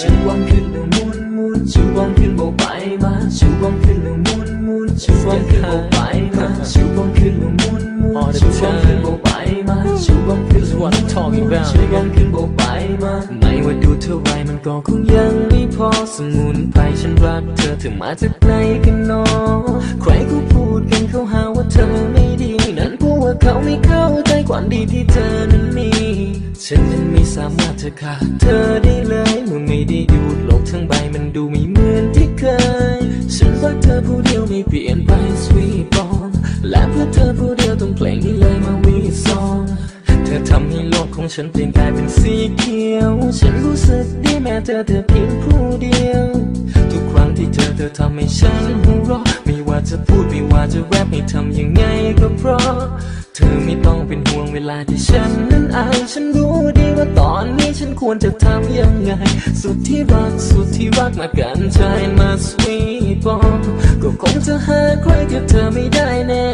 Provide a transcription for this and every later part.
ชูวงขึ้นแล้วมุนมุนชูวังขึ้นเบาไปมาชูวังขึ้นแล้วมุนมุนชูวังขึ้นเบาไปมาชูวังขึ้นแล้วมุนมุนชูวังขึ้นเบาไปมาชูวังขึ้นแล้วมุนมุนชูวังขึ้นเบาไปมา ว่าดูเท่าไรมันก็คงยังไม่พอสมุนไพรฉันรักเธอเธอมาจากไหนกันเนอใครก็พูดกันเขาหาว่าเธอไม่ดีนั่นเพราะว่าเขาไม่เข้าใจความดีที่เธอนั้นมี ฉันนั้นไม่สามารถจะขาดเธอได้เลยเมื่อไม่ได้ดูโลกทั้งใบมันดูไม่เหมือนที่เคย ฉันรักเธอผู้เดียวไม่เปลี่ยนไป sweet bomb และเพื่อเธอผู้เดียวต้องเพลงนี้เลยมาวีซองเธอทำให้โลกของฉันเปลี่ยนกลายเป็นสีเเธอเธอเพียงผู้เดียว ทุกครั้งที่เจอเธอทำให้ฉันหัวเราะไม่ว่าจะพูดไม่ว่าจะแรปให้ทำยังไงก็เพราะ เธอไม่ต้องเป็นห่วงเวลาที่ฉันนั้นอายฉันรู้ดีว่าตอนนี้ฉันควรจะทำยังไง สุดที่รักสุดที่รักมากันใจมาสวีทบอมก็คงจะหาใครกับเธอไม่ได้แน่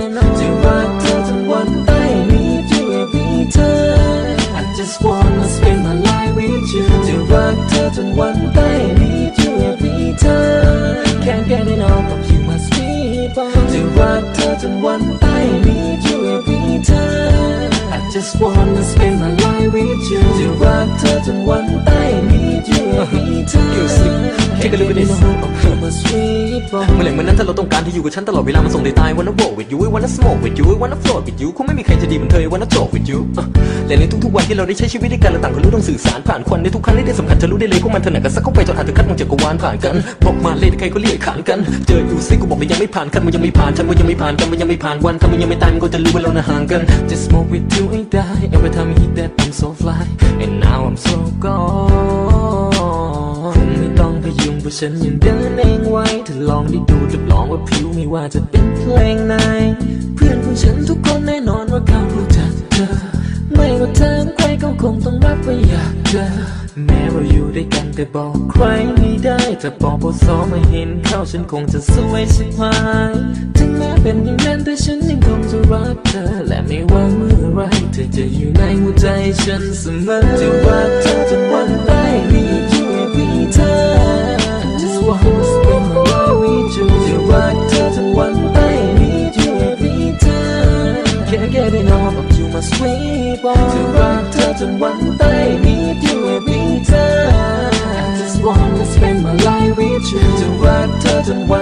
just wanna spend my life with you จะรักเธอจนวันตาย need you every time Take a look at this. เมื่อไหร่เมื่อนั้นถ้าเราต้องการที่อยู่กับฉันตลอดเวลามันส่งได้ตาย wanna roll with you I wanna smoke with you I wanna float with you คงไม่มีใครจะดีเหมือนเธอ I wanna talk with you และในทุกๆวันที่เราได้ใช้ชีวิตด้วยกันเราต่างก็รู้ต้องสื่อสารผ่านควันในทุกครั้งที่ได้สัมผัสจะรู้ได้เลยพวกมันถนัดกันสักเข้าไปจนอาจจะคัดมองจักรวาลผ่านกันบอกมาเลยใครก็เรียกขานกันเจออยู่ซิกูบอกเลยยังไม่ผ่านกันมันยังไม่ผ่านฉันว่ายังไม่ผ่านกันมันยังไม่ผ่านวันถ้ามันยังไม่ตายมันก็จะรู้ว่าเราห่างกัน Just smoke with you and die Every time hit that I'm so fly ฉันยังเดินเองไว้ถ้าลองได้ดูรับรองว่าผิวไม่ว่าจะเป็นเพลงไหน เพื่อนของฉันทุกคนแน่นอนว่าเขารู้จักเธอ ไม่ว่าเธอใครก็คงต้องรับว่าอยากเจอแม้ว่าอยู่ด้วยกันแต่บอกใครไม่ได้ถ้าบอกพอสอมาเห็นเขาฉันคงจะสวยสิพายถึงแม้เป็นอย่างนั้นแต่ฉันยังคงจะรักเธอ และไม่ว่าเมื่อไรเธอจะอยู่ในหัวใจฉันเสมอจะรักเธอจนวันตาย วันตาย Need you every time I just wanna spend my life with you จะรักเธอจนวัน